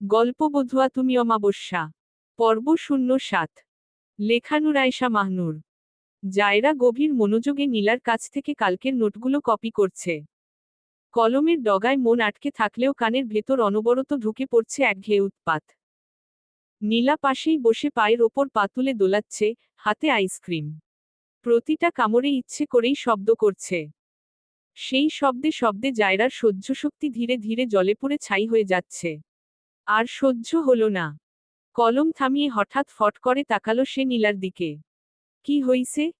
গল্প বধুয়া তুমি অমাবস্যা। পর্ব শূন্য সাত। লেখানুর আয়সা মাহনুর। জায়রা গভীর মনোযোগে নীলার কাছ থেকে কালকের নোটগুলো কপি করছে। কলমের ডগায় মন আটকে থাকলেও কানের ভেতর অনবরত ঢুকে পড়ছে একঘেয়ে উৎপাত। নীলা পাশেই বসে পায়ের ওপর পা তুলে দোলাচ্ছে, হাতে আইসক্রিম। প্রতিটা কামড়ে ইচ্ছে করেই শব্দ করছে। সেই শব্দে শব্দে জায়রার সহ্যশক্তি ধীরে ধীরে জলে পড়ে ছাই হয়ে যাচ্ছে। আর সহ্য হল না। কলম থামিয়ে হঠাৎ ফট করে তাকালো সে নীলার দিকে। কি হইছে?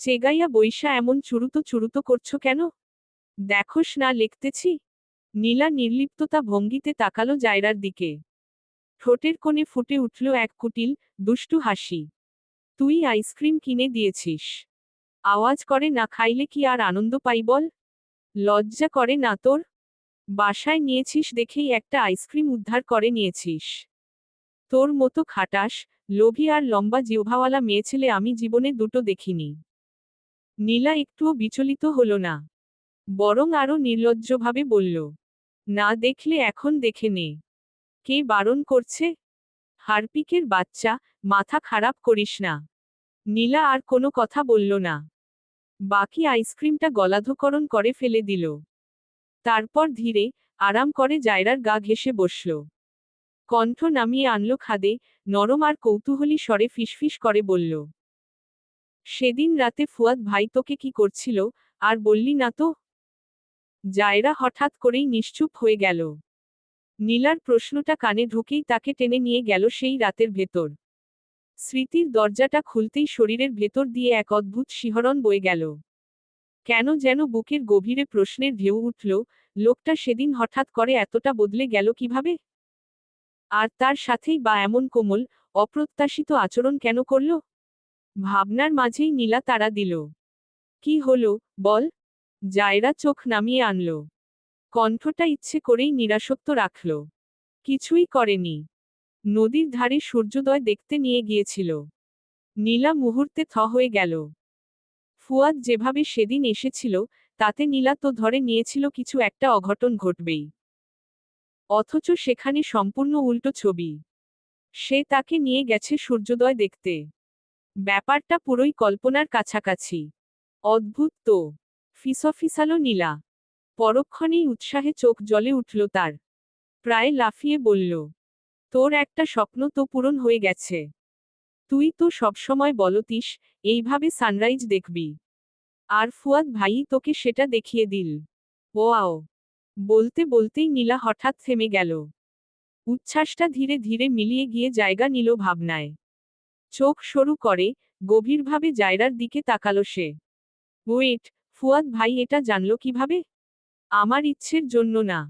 চেগাইয়া বৈশা এমন চুরুতো চুরুতো করছ কেন? দেখোস না লিখতেছি? নীলা নির্লিপ্ততা ভঙ্গিতে তাকালো জায়রার দিকে। ঠোঁটের কোণে ফুটে উঠল এক কুটিল, দুষ্টু হাসি। তুই আইসক্রিম কিনে দিয়েছিস। আওয়াজ করে না খাইলে কি আর আনন্দ পাই বল? লজ্জা করে না তোর? বাসায় নিয়েছিস দেখেই একটা আইসক্রিম উদ্ধার করে নিয়েছিস। তোর মতো খাটাস, লোভী আর লম্বা জিহ্বাওয়ালা মেয়ে ছেলে আমি জীবনে দুটো দেখিনি। নীলা একটুও বিচলিত হল না। বরং আরও নির্লজ্জভাবে বলল, না দেখলে এখন দেখে নে। কে বারণ করছে? হারপিকের বাচ্চা, মাথা খারাপ করিস না নীলা আর কোনো কথা বলল না। বাকি আইসক্রিমটা গলাধকরণ করে ফেলে দিল। তারপর ধীরে, আরাম করে জায়রার গা ঘেসে বসল। কণ্ঠ নামিয়ে আনলো খাদে, নরম আর কৌতূহলী স্বরে ফিসফিস করে বলল, সেদিন রাতে ফুয়াদ ভাই তোকে কি করছিল, আর বললি না তো? জায়রা হঠাৎ করেই নিশ্চুপ হয়ে গেল। নীলার প্রশ্নটা কানে ঢুকেই তাকে টেনে নিয়ে গেল সেই রাতের ভেতর। স্মৃতির দরজাটা খুলতেই শরীরের ভেতর দিয়ে এক অদ্ভুত শিহরণ বয়ে গেল। কেন যেন বুকের গভীরে প্রশ্নের ঢেউ উঠল, লোকটা সেদিন হঠাৎ করে এতটা বদলে গেল কীভাবে? আর তার সাথেই বা এমন কোমল, অপ্রত্যাশিত আচরণ কেন করল? ভাবনার মাঝেই নীলা তারা দিল। কি হলো, বল? জায়রা চোখ নামিয়ে আনল। কণ্ঠটা ইচ্ছে করেই নিরাসক্ত রাখল। কিছুই করেনি। নদীর ধারে সূর্যোদয় দেখতে নিয়ে গিয়েছিল। নীলা মুহূর্তে থ হয়ে গেল। ফুয়াদ যেভাবে সেদিন এসেছিল, তাতে নীলা তো ধরে নিয়েছিল কিছু একটা অঘটন ঘটবেই। অথচ সেখানে সম্পূর্ণ উল্টো ছবি। সে তাকে নিয়ে গেছে সূর্যোদয় দেখতে। ব্যাপারটা পুরোই কল্পনার কাছাকাছি। অদ্ভুত তো। ফিসফিসালো নীলা। পরক্ষণেই উৎসাহে চোখ জ্বলে উঠল তার। প্রায় লাফিয়ে বলল, তোর একটা স্বপ্ন তো পূরণ হয়ে গেছে। তুই তো সবসময় বলতিস, এইভাবে সানরাইজ দেখবি। আর ফুয়াদ ভাই তোকে সেটা দেখিয়ে দিল। ও আও বলতে বলতেই নীলা হঠাৎ থেমে গেল। উচ্ছ্বাসটা ধীরে ধীরে মিলিয়ে গিয়ে জায়গা নিল ভাবনায়। চোখ সরু করে, গভীরভাবে জায়রার দিকে তাকালো সে। ওয়েট, ফুয়াদ ভাই এটা জানল কীভাবে? আমার ইচ্ছের জন্য না।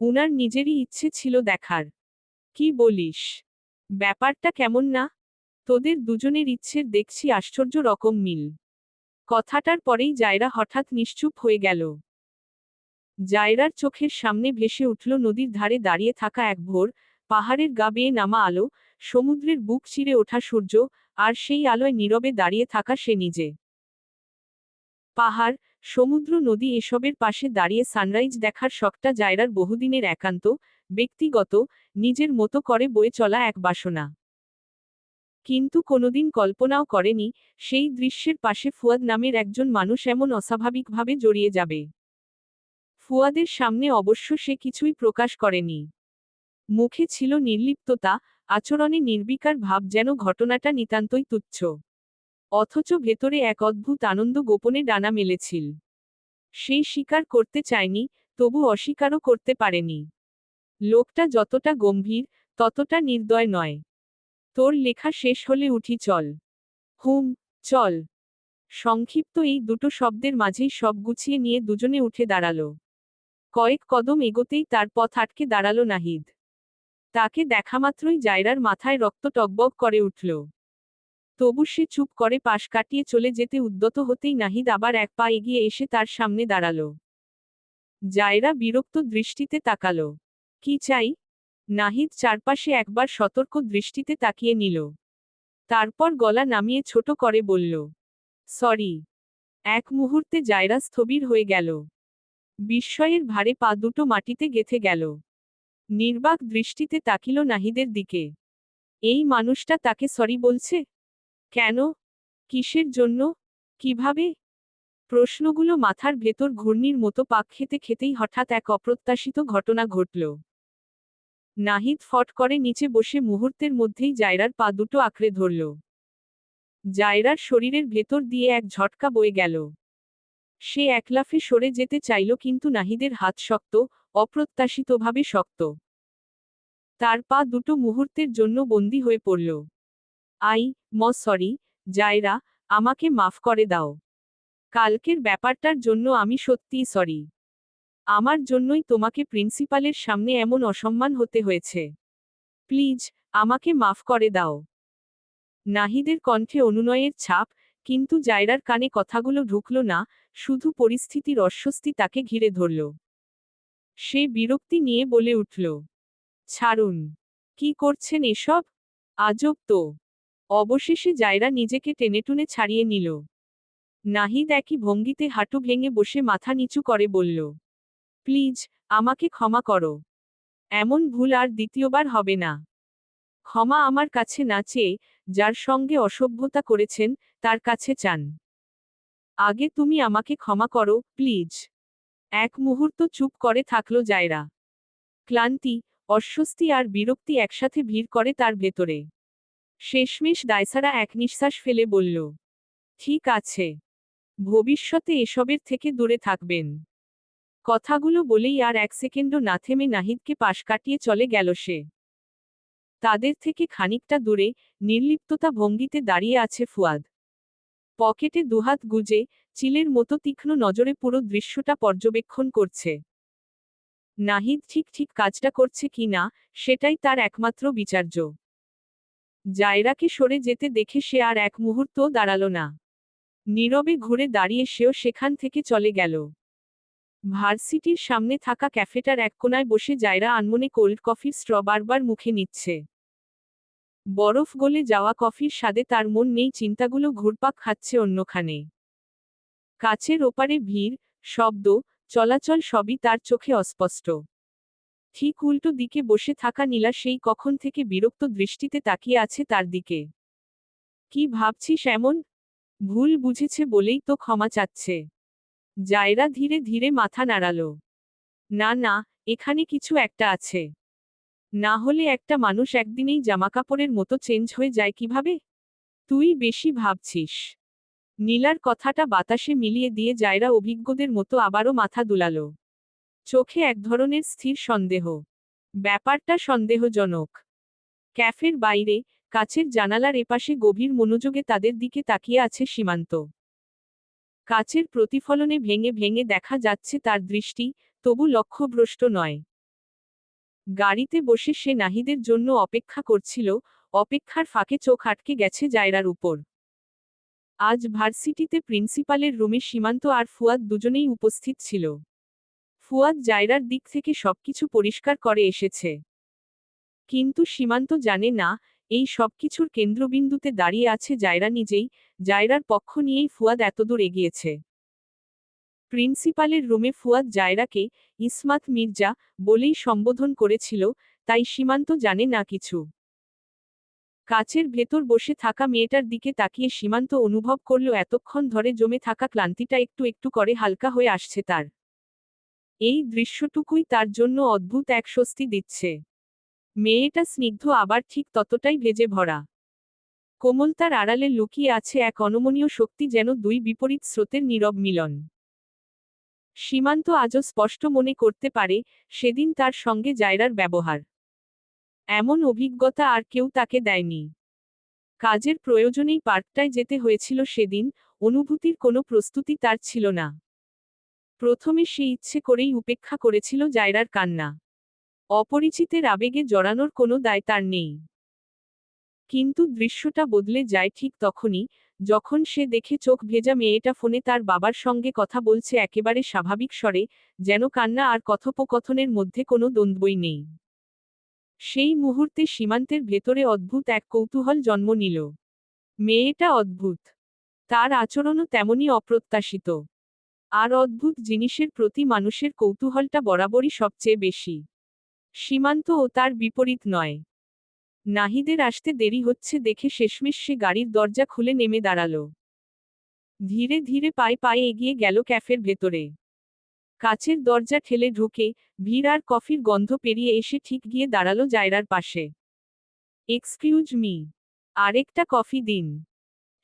উনার নিজেরই ইচ্ছে ছিল দেখার। কি বলিস? ব্যাপারটা কেমন না? তোদের দুজনের ইচ্ছের দেখছি আশ্চর্য রকম মিল। কথাটার পরেই জায়রা হঠাৎ নিশ্চুপ হয়ে গেল। জায়রার চোখের সামনে ভেসে উঠল নদীর ধারে দাঁড়িয়ে থাকা এক ভোর, পাহাড়ের গা বেয়ে নামা আলো, সমুদ্রের বুক চিরে ওঠা সূর্য, আর সেই আলোয় নীরবে দাঁড়িয়ে থাকা সে নিজে। পাহাড়, সমুদ্র, নদী এসবের পাশে দাঁড়িয়ে সানরাইজ দেখার শখটা জায়রার বহুদিনের একান্ত, ব্যক্তিগত, নিজের মতো করে বয়ে চলা এক বাসনা। কিন্তু কোনোদিন কল্পনাও করেনি, সেই দৃশ্যের পাশে ফুয়াদ নামের একজন মানুষ এমন অস্বাভাবিকভাবে জড়িয়ে যাবে। ফুয়াদের সামনে অবশ্য সে কিছুই প্রকাশ করেনি। মুখে ছিল নির্লিপ্ততা, আচরণে নির্বিকার ভাব যেন ঘটনাটা নিতান্তই তুচ্ছ। অথচ ভেতরে এক অদ্ভুত আনন্দ গোপনে ডানা মেলেছিল। সেই স্বীকার করতে চায়নি, তবু অস্বীকারও করতে পারেনি। লোকটা যতটা গম্ভীর, ততটা নির্দয় নয়। তোর লেখা শেষ হলে উঠি চল। হুম, চল। সংক্ষিপ্ত এই দুটো শব্দের মাঝেই সব গুছিয়ে নিয়ে দুজনে উঠে দাঁড়াল। কয়েক কদম এগোতেই তার পথ আটকে দাঁড়াল নাহিদ। তাকে দেখামাত্রই জায়রার মাথায় রক্ত টকবক করে উঠল। তবু সে চুপ করে পাশ কাটিয়ে চলে যেতে উদ্যত হতেই নাহিদ আবার এক পা এগিয়ে এসে তার সামনে দাঁড়াল। জায়রা বিরক্ত দৃষ্টিতে তাকালো। কি চাই? নাহিদ চারপাশে একবার সতর্ক দৃষ্টিতে তাকিয়ে নিল। তারপর গলা নামিয়ে ছোট করে বলল, সরি। এক মুহূর্তে জায়রা স্থবির হয়ে গেল। বিস্ময়ের ভারে পা দুটো মাটিতে গেথে গেল। নির্বাক দৃষ্টিতে তাকিল নাহিদের দিকে। এই মানুষটা তাকে সরি বলছে? কেন? কিসের জন্য? কীভাবে? প্রশ্নগুলো মাথার ভেতর ঘূর্ণির মতো পাক খেতে খেতেই হঠাৎ এক অপ্রত্যাশিত ঘটনা ঘটল। নাহিদ ফট করে নিচে বসে মুহূর্তের মধ্যেই জায়রার পা দুটো আঁকড়ে ধরল। জায়রার শরীরের ভেতর দিয়ে এক ঝটকা বয়ে গেল। সে একলাফে সরে যেতে চাইল কিন্তু নাহিদের হাত শক্ত, অপ্রত্যাশিতভাবে শক্ত। তার পা দুটো মুহূর্তের জন্য বন্দী হয়ে পড়ল। আই, ম, সরি, জায়রা, আমাকে মাফ করে দাও। কালকের ব্যাপারটার জন্য আমি সত্যিই সরি। আমার জন্যই তোমাকে প্রিন্সিপালের সামনে এমন অসম্মান হতে হয়েছে। প্লিজ, আমাকে মাফ করে দাও। নাহিদের কণ্ঠে অনুনয়ের ছাপ, কিন্তু জায়রার কানে কথাগুলো ঢুকল না, শুধু পরিস্থিতির অস্বস্তি তাকে ঘিরে ধরল। সে বিরক্তি নিয়ে বলে উঠল, ছাড়ুন। কি করছেন এসব? আজব তো। অবশেষে জায়রা নিজেকে টেনেটুনে ছাড়িয়ে নিল। নাহিদ একই ভঙ্গিতে হাঁটু ভেঙে বসে মাথা নিচু করে বলল প্লিজ, আমাকে ক্ষমা করো। এমন ভুল আর দ্বিতীয়বার হবে না। ক্ষমা আমার কাছে না চেয়ে, যার সঙ্গে অসভ্যতা করেছেন, তার কাছে চান। আগে তুমি আমাকে ক্ষমা করো, প্লিজ। এক মুহূর্ত চুপ করে থাকল জায়রা। ক্লান্তি, অস্বস্তি আর বিরক্তি একসাথে ভিড় করে তার ভেতরে। শেষমেশ দায়সারা এক নিঃশ্বাস ফেলে বলল, ঠিক আছে। ভবিষ্যতে এসবের থেকে দূরে থাকবেন। কথাগুলো বলেই আর এক সেকেন্ডও না থেমে নাহিদকে পাশ কাটিয়ে চলে গেল সে। তাদের থেকে খানিকটা দূরে, নির্লিপ্ততা ভঙ্গিতে দাঁড়িয়ে আছে ফুয়াদ। পকেটে দুহাত গুজে, চিলের মতো তীক্ষ্ণ নজরে পুরো দৃশ্যটা পর্যবেক্ষণ করছে। নাহিদ ঠিক ঠিক কাজটা করছে কি না, সেটাই তার একমাত্র বিচার্য। জায়রাকে সরে যেতে দেখে সে আর এক মুহূর্তও দাঁড়াল না। নীরবে ঘুরে দাঁড়িয়ে সেও সেখান থেকে চলে গেল। ভার্সিটির সামনে থাকা ক্যাফেটার এক কোনায় বসে জায়রা আনমনে কোল্ড কফির স্ট্র বারবার মুখে নিচ্ছে। বরফ গলে যাওয়া কফির স্বাদে তার মন নেই, চিন্তাগুলো ঘুরপাক খাচ্ছে অন্যখানে। কাছের ওপারে ভিড়, শব্দ, চলাচল সবই তার চোখে অস্পষ্ট। ঠিক উল্টো দিকে বসে থাকা নীলা সেই কখন থেকে বিরক্ত দৃষ্টিতে তাকিয়ে আছে তার দিকে। কি ভাবছিস এমন? ভুল বুঝেছে বলেই তো ক্ষমা চাচ্ছে। জায়রা ধীরে ধীরে মাথা নাড়াল। না না, এখানে কিছু একটা আছে। না হলে একটা মানুষ একদিনেই জামাকাপড়ের মতো চেঞ্জ হয়ে যায় কীভাবে? তুই বেশি ভাবছিস নীলার কথাটা বাতাসে মিলিয়ে দিয়ে জায়রা অভিজ্ঞদের মতো আবারও মাথা দুলাল। চোখে এক ধরনের স্থির সন্দেহ। ব্যাপারটা সন্দেহজনক। ক্যাফের বাইরে কাছের জানালার এপাশে গভীর মনোযোগে তাদের দিকে তাকিয়ে আছে সীমান্ত। কাচের প্রতিফলনে ভেঙে ভেঙে দেখা যাচ্ছে তার দৃষ্টি, তবু লক্ষ্যভ্রষ্ট নয়। গাড়িতে বসে সে নাহিদের জন্য অপেক্ষা করছিল, অপেক্ষার ফাঁকে চোখ আটকে গেছে জায়রার উপর। আজ ভার্সিটিতে প্রিন্সিপালের রুমে সীমান্ত আর ফুয়াদ দুজনেই উপস্থিত ছিল। ফুয়াদ জায়রার দিক থেকে সবকিছু পরিষ্কার করে এসেছে। কিন্তু সীমান্ত জানে না এই সবকিছুর কেন্দ্রবিন্দুতে দাঁড়িয়ে আছে জায়রা নিজেই, জায়রার পক্ষ নিয়েই ফুয়াদ এতদূর এগিয়েছে। প্রিন্সিপালের রুমে ফুয়াদ জায়রাকে ইসমাত মির্জা বলেই সম্বোধন করেছিল, তাই সীমান্ত জানে না কিছু। কাচের ভেতর বসে থাকা মেয়েটার দিকে তাকিয়ে সীমান্ত অনুভব করল এতক্ষণ ধরে জমে থাকা ক্লান্তিটা একটু একটু করে হালকা হয়ে আসছে তার। এই দৃশ্যটুকুই তার জন্য অদ্ভুত এক স্বস্তি দিচ্ছে। মেয়েটা স্নিগ্ধ আবার ঠিক ততটাই ভেজে ভরা। কোমলতার আড়ালে লুকিয়ে আছে এক অনমনীয় শক্তি যেন দুই বিপরীত স্রোতের নীরব মিলন। সীমান্ত আজও স্পষ্ট মনে করতে পারে, সেদিন তার সঙ্গে জায়রার ব্যবহার। এমন অভিজ্ঞতা আর কেউ তাকে দেয়নি। কাজের প্রয়োজনেই পার্কটায় যেতে হয়েছিল সেদিন, অনুভূতির কোনো প্রস্তুতি তার ছিল না। প্রথমে সে ইচ্ছে করেই উপেক্ষা করেছিল জায়রার কান্না। অপরিচিতের আবেগে জড়ানোর কোনো দায় তার নেই। কিন্তু দৃশ্যটা বদলে যায় ঠিক তখনই, যখন সে দেখে চোখ ভেজা মেয়েটা ফোনে তার বাবার সঙ্গে কথা বলছে একেবারে স্বাভাবিক স্বরে, যেন কান্না আর কথোপকথনের মধ্যে কোনো দ্বন্দ্বই নেই। সেই মুহূর্তে সীমান্তের ভেতরে অদ্ভুত এক কৌতূহল জন্ম নিল। মেয়েটা অদ্ভুত। তার আচরণও তেমনই অপ্রত্যাশিত। আর অদ্ভুত জিনিসের প্রতি মানুষের কৌতূহলটা বরাবরই সবচেয়ে বেশি। সীমান্ত ও তার বিপরীত নয়। নাহিদের আসতে দেরি হচ্ছে দেখে শেষমেশ সে গাড়ির দরজা খুলে নেমে দাঁড়াল। ধীরে ধীরে পায়ে পায়ে এগিয়ে গেল ক্যাফের ভেতরে। কাচের দরজা ঠেলে ঢুকে ভিড় আর কফির গন্ধ পেরিয়ে এসে ঠিক গিয়ে দাঁড়াল জায়রার পাশে। এক্সকিউজ মি, আরেকটা কফি দিন।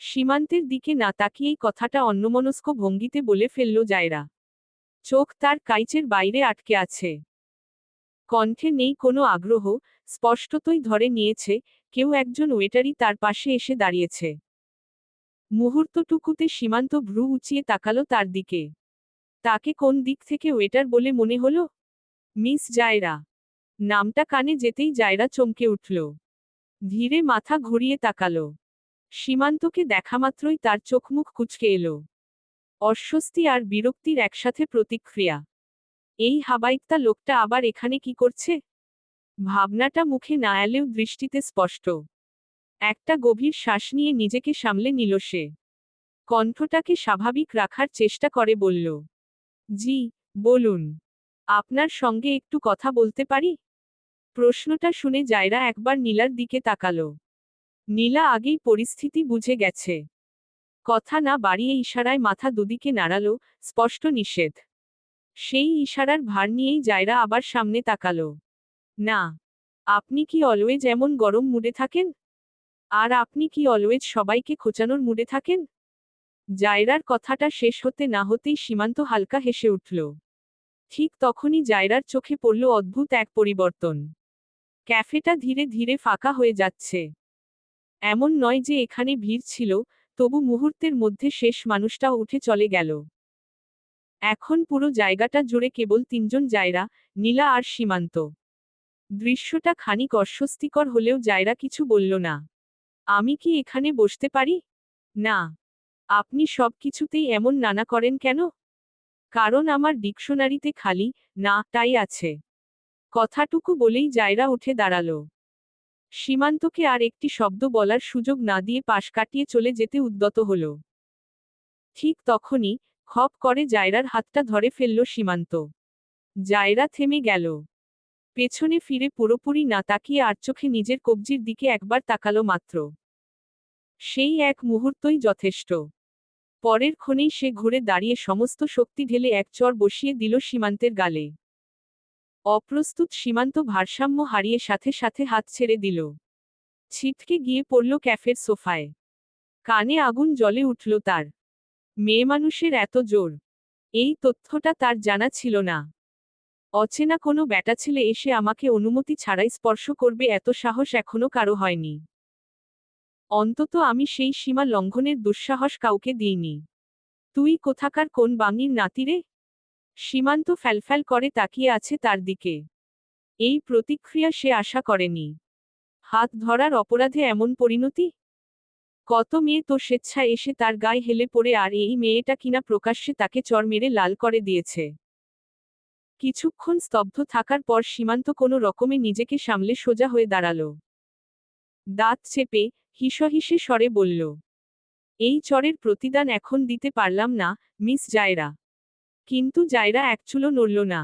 সীমান্তের দিকে না তাকিয়েই কথাটা অন্যমনস্ক ভঙ্গিতে বলে ফেলল জায়রা। চোখ তার কাইচের বাইরে আটকে আছে। কণ্ঠে নেই কোনো আগ্রহ, স্পষ্টতই ধরে নিয়েছে, কেউ একজন ওয়েটারই তার পাশে এসে দাঁড়িয়েছে। মুহূর্তটুকুতে সীমান্ত ভ্রু উঁচিয়ে তাকালো তার দিকে। তাকে কোন দিক থেকে ওয়েটার বলে মনে হলো? মিস জায়রা। নামটা কানে যেতেই জায়রা চমকে উঠল। ধীরে মাথা ঘুরিয়ে তাকালো। সীমান্তকে দেখামাত্রই তার চোখমুখ কুচকে এলো। অস্বস্তি আর বিরক্তির একসাথে প্রতিক্রিয়া। এই হাবাইত্তা লোকটা আবার এখানে কি করছে? ভাবনাটা মুখে না এলেও দৃষ্টিতে স্পষ্ট। একটা গভীর শ্বাস নিয়ে নিজেকে সামলে নিল সে। কণ্ঠটাকে স্বাভাবিক রাখার চেষ্টা করে বলল, জি, বলুন। আপনার সঙ্গে একটু কথা বলতে পারি? প্রশ্নটা শুনে জায়রা একবার নীলার দিকে তাকালো। নীলা আগেই পরিস্থিতি বুঝে গেছে। কথা না বাড়িয়ে ইশারায় মাথা দুদিকে নাড়ালো, স্পষ্ট নিষেধ। সেই ইশারার ভার নিয়েই জায়রা আবার সামনে তাকালো। না, আপনি কি অলওয়েজ এমন গরম মুডে থাকেন? আর আপনি কি অলওয়েজ সবাইকে খোঁচানোর মুডে থাকেন? জায়রার কথাটা শেষ হতে না হতেই সীমান্ত হালকা হেসে উঠল। ঠিক তখনই জায়রার চোখে পড়ল অদ্ভুত এক পরিবর্তন। ক্যাফেটা ধীরে ধীরে ফাঁকা হয়ে যাচ্ছে। এমন নয় যে এখানে ভিড় ছিল, তবু মুহূর্তের মধ্যে শেষ মানুষটাও উঠে চলে গেল। এখন পুরো জায়গাটা জুড়ে কেবল তিনজন জায়রা, নীলা আর সীমান্ত। দৃশ্যটা খানিক অস্বস্তিকর হলেও জায়রা কিছু বলল না। আমি কি এখানে বসতে পারি? না। আপনি সব কিছুতেই এমন নানা করেন কেন? কারণ আমার ডিকশনারিতে খালি, না, তাই আছে। কথাটুকু বলেই জায়রা উঠে দাঁড়াল। সীমান্তকে আর একটি শব্দ বলার সুযোগ না দিয়ে পাশ কাটিয়ে চলে যেতে উদ্যত হল। ঠিক তখনই খপ করে জায়রার হাতটা ধরে ফেলল সীমান্ত। জায়রা থেমে গেল। পেছনে ফিরে পুরোপুরি না তাকিয়ে আর চোখে নিজের কবজির দিকে একবার তাকালো মাত্র। সেই এক মুহূর্তই যথেষ্ট। পরের ক্ষণেই সে ঘুরে দাঁড়িয়ে সমস্ত শক্তি ঢেলে এক চর বসিয়ে দিল সীমান্তের গালে। অপ্রস্তুত সীমান্ত ভারসাম্য হারিয়ে সাথে সাথে হাত ছেড়ে দিল। ছিটকে গিয়ে পড়ল ক্যাফের সোফায়। কানে আগুন জলে উঠল তার। মেয়ে মানুষের এত জোর। এই তথ্যটা তার জানা ছিল না। অচেনা কোনো ব্যাটা ছেলে এসে আমাকে অনুমতি ছাড়াই স্পর্শ করবে এত সাহস এখনও কারও হয়নি। অন্তত আমি সেই সীমা লঙ্ঘনের দুঃসাহস কাউকে দিইনি। তুই কোথাকার কোন বাঙির নাতিরে সীমান্ত ফ্যালফ্যাল করে তাকিয়ে আছে তার দিকে। এই প্রতিক্রিয়া সে আশা করেনি। হাত ধরার অপরাধে এমন পরিণতি? কত মেয়ে তো স্বেচ্ছায় এসে তার গায়ে হেলে পড়ে আর এই মেয়েটা কিনা প্রকাশ্যে তাকে চর মেরে লাল করে দিয়েছে। কিছুক্ষণ স্তব্ধ থাকার পর সীমান্ত কোনো রকমে নিজেকে সামলে সোজা হয়ে দাঁড়াল। দাঁত চেপে হিসহিসে স্বরে বলল, এই চরের প্রতিদান এখন দিতে পারলাম না, মিস জায়রা। কিন্তু জায়রা একচুলো নড়ল না।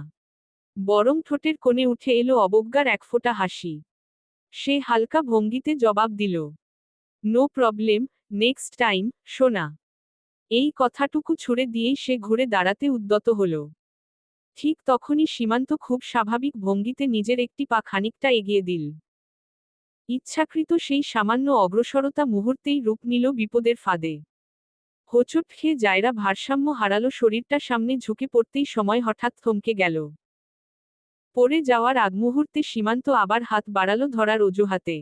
বরং ঠোঁটের কোণে উঠে এলো অবজ্ঞার একফোঁটা হাসি। সে হালকা ভঙ্গিতে জবাব দিল নো প্রবলেম, নেক্সট টাইম শোনা এই কথাটুকু ছুড়ে দিয়েই সে ঘুরে দাঁড়াতে উদ্যত হল। ঠিক তখনই সীমান্ত খুব স্বাভাবিক ভঙ্গিতে নিজের একটি পা খানিকটা এগিয়ে দিল। ইচ্ছাকৃত সেই সামান্য অগ্রসরতা মুহূর্তেই রূপ নিল বিপদের ফাঁদে। হোচট খেয়ে জায়রা ভারসাম্য হারালো শরীরটা সামনে ঝুঁকে পড়তেই সময় হঠাৎ থমকে গেল। পড়ে যাওয়ার আগ মুহূর্তে সীমান্ত আবার হাত বাড়ালো ধরার অজুহাতে।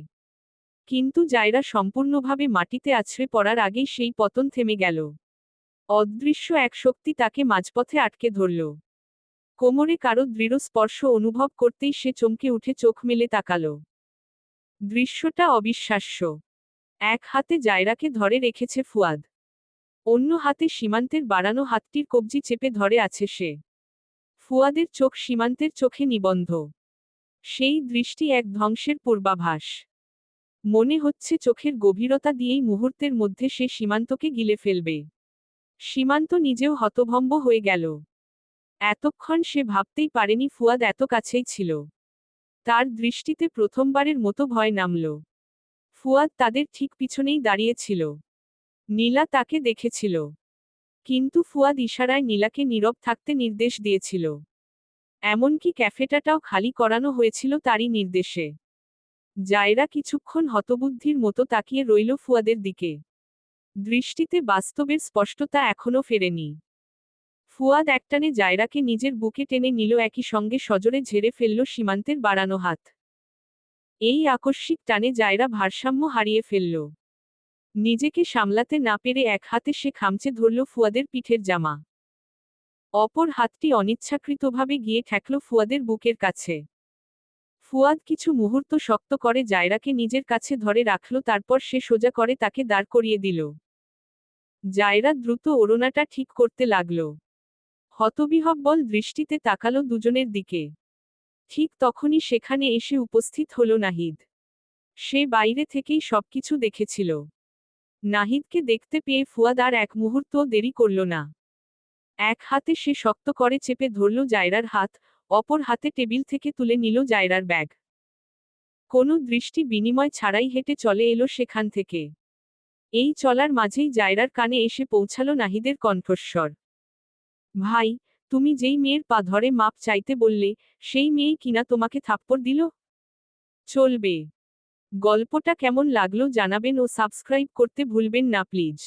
কিন্তু জায়রা সম্পূর্ণভাবে মাটিতে আছড়ে পড়ার আগেই সেই পতন থেমে গেল। অদৃশ্য এক শক্তি তাকে মাঝপথে আটকে ধরল। কোমরে কারও দৃঢ় স্পর্শ অনুভব করতেই সে চমকে উঠে চোখ মেলে তাকাল। দৃশ্যটা অবিশ্বাস্য। এক হাতে জায়রাকে ধরে রেখেছে ফুয়াদ। অন্য হাতে সীমান্তের বাড়ানো হাতটির কবজি চেপে ধরে আছে সে। ফুয়াদের চোখ সীমান্তের চোখে নিবন্ধ। সেই দৃষ্টি এক ধ্বংসের পূর্বাভাস। মনে হচ্ছে চোখের গভীরতা দিয়েই মুহূর্তের মধ্যে সে সীমান্তকে গিলে ফেলবে। সীমান্ত নিজেও হতভম্ব হয়ে গেল। এতক্ষণ সে ভাবতেই পারেনি ফুয়াদ এত কাছেই ছিল। তার দৃষ্টিতে প্রথমবারের মতো ভয় নামল। ফুয়াদ তাদের ঠিক পিছনেই দাঁড়িয়েছিল। নীলা তাকে দেখেছিল। কিন্তু ফুয়াদ ইশারায় নীলাকে নীরব থাকতে নির্দেশ দিয়েছিল। এমনকি ক্যাফেটাটাও খালি করানো হয়েছিল তারই নির্দেশে। জায়রা কিছুক্ষণ হতবুদ্ধির মতো তাকিয়ে রইল ফুয়াদের দিকে। দৃষ্টিতে বাস্তবের স্পষ্টতা এখনও ফেরেনি। ফুয়াদ একটানে জায়রাকে নিজের বুকে টেনে নিল একই সঙ্গে সজোরে ঝেড়ে ফেলল সীমান্তের বাড়ানো হাত। এই আকস্মিক টানে জায়রা ভারসাম্য হারিয়ে ফেলল। নিজেকে সামলাতে না পেরে এক হাতে সে খামচে ধরল ফুয়াদের পিঠের জামা। অপর হাতটি অনিচ্ছাকৃতভাবে গিয়ে ঠেকল ফুয়াদের বুকের কাছে। ফুয়াদ কিছু মুহূর্ত শক্ত করে জায়রাকে নিজের কাছে ধরে রাখল, তারপর সে সোজা করে তাকে দাঁড় করিয়ে দিল। জায়রা দ্রুত ওড়নাটা ঠিক করতে লাগল। হতবিহব্বল দৃষ্টিতে তাকালো দুজনের দিকে। ঠিক তখনই সেখানে এসে উপস্থিত হল নাহিদ। সে বাইরে থেকেই সবকিছু দেখেছিল। নাহিদকে দেখতে পেয়ে ফুয়াদ আর এক মুহূর্তও দেরি করল না। এক হাতে সে শক্ত করে চেপে ধরল জায়রার হাত অপর হাতে টেবিল থেকে তুলে নিল জায়রার ব্যাগ। কোনো দৃষ্টি বিনিময় ছাড়াই হেঁটে চলে এলো সেখান থেকে। এই চলার মাঝেই জায়রার কানে এসে পৌঁছালো নাহিদের কণ্ঠস্বর। ভাই, তুমি যেই মেয়ের পা ধরে মাপ চাইতে বললে, সেই মেয়েই কিনা তোমাকে থাপ্পড় দিল? চলবে। গল্পটা কেমন লাগল জানাবেন ও সাবস্ক্রাইব করতে ভুলবেন না প্লিজ।